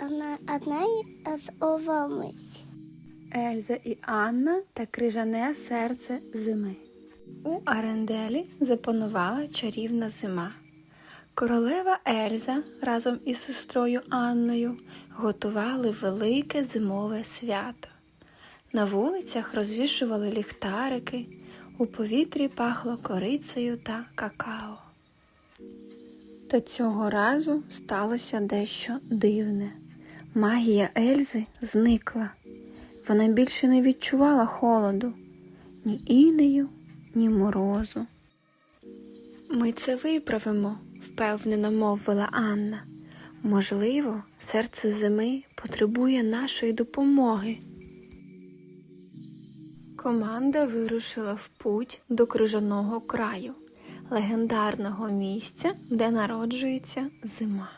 Одна, одна з овомиць. Ельза і Анна та крижане серце зими. У Аренделі запанувала чарівна зима. Королева Ельза разом із сестрою Анною готували велике зимове свято. На вулицях розвішували ліхтарики, у повітрі пахло корицею та какао. Та цього разу сталося дещо дивне. Магія Ельзи зникла. Вона більше не відчувала холоду, ні інею, ні морозу. Ми це виправимо, впевнено мовила Анна. Можливо, серце зими потребує нашої допомоги. Команда вирушила в путь до крижаного краю, легендарного місця, де народжується зима.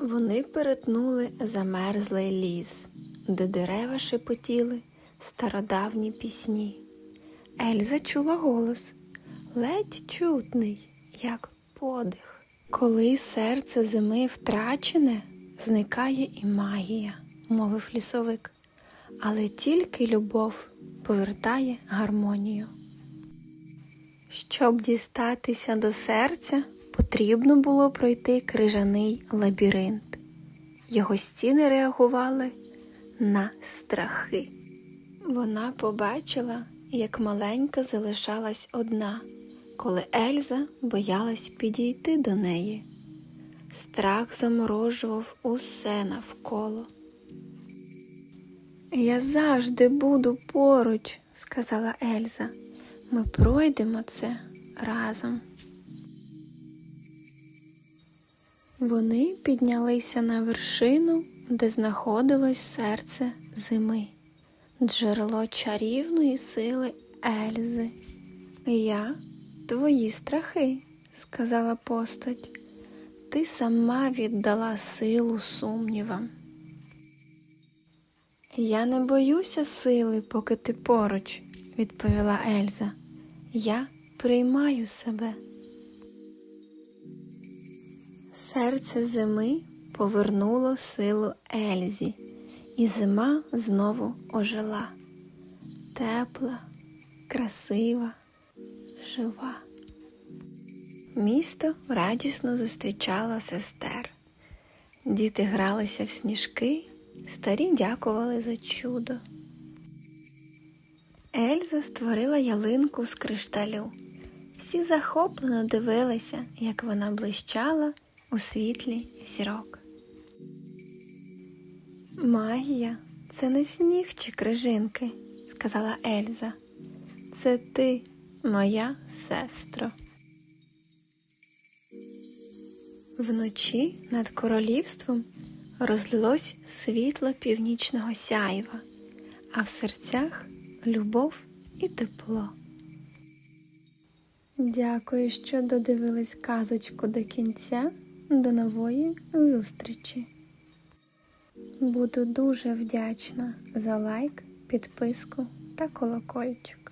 Вони перетнули замерзлий ліс, де дерева шепотіли стародавні пісні. Ельза чула голос, ледь чутний, як подих. Коли серце зими втрачене, зникає і магія, мовив лісовик. Але тільки любов повертає гармонію. Щоб дістатися до серця, потрібно було пройти крижаний лабіринт. Його стіни реагували на страхи. Вона побачила, як маленька залишалась одна, коли Ельза боялась підійти до неї. Страх заморожував усе навколо. Я завжди буду поруч, сказала Ельза. Ми пройдемо це разом. Вони піднялися на вершину, де знаходилось серце зими, джерело чарівної сили Ельзи. Я твої страхи, сказала постать. Ти сама віддала силу сумнівам. Я не боюся сили, поки ти поруч, відповіла Ельза. Я приймаю себе. Серце зими повернуло силу Ельзі, і зима знову ожила. Тепла, красива, жива. Місто радісно зустрічало сестер. Діти гралися в сніжки, старі дякували за чудо. Ельза створила ялинку з кришталю. Всі захоплено дивилися, як вона блищала у світлі зірок. Магія це не сніг чи крижинки, сказала Ельза. Це ти, моя сестро. Вночі над королівством розлилось світло північного сяйва, а в серцях любов і тепло. Дякую, що додивились казочку до кінця. До нової зустрічі. Буду дуже вдячна за лайк, підписку та колокольчик.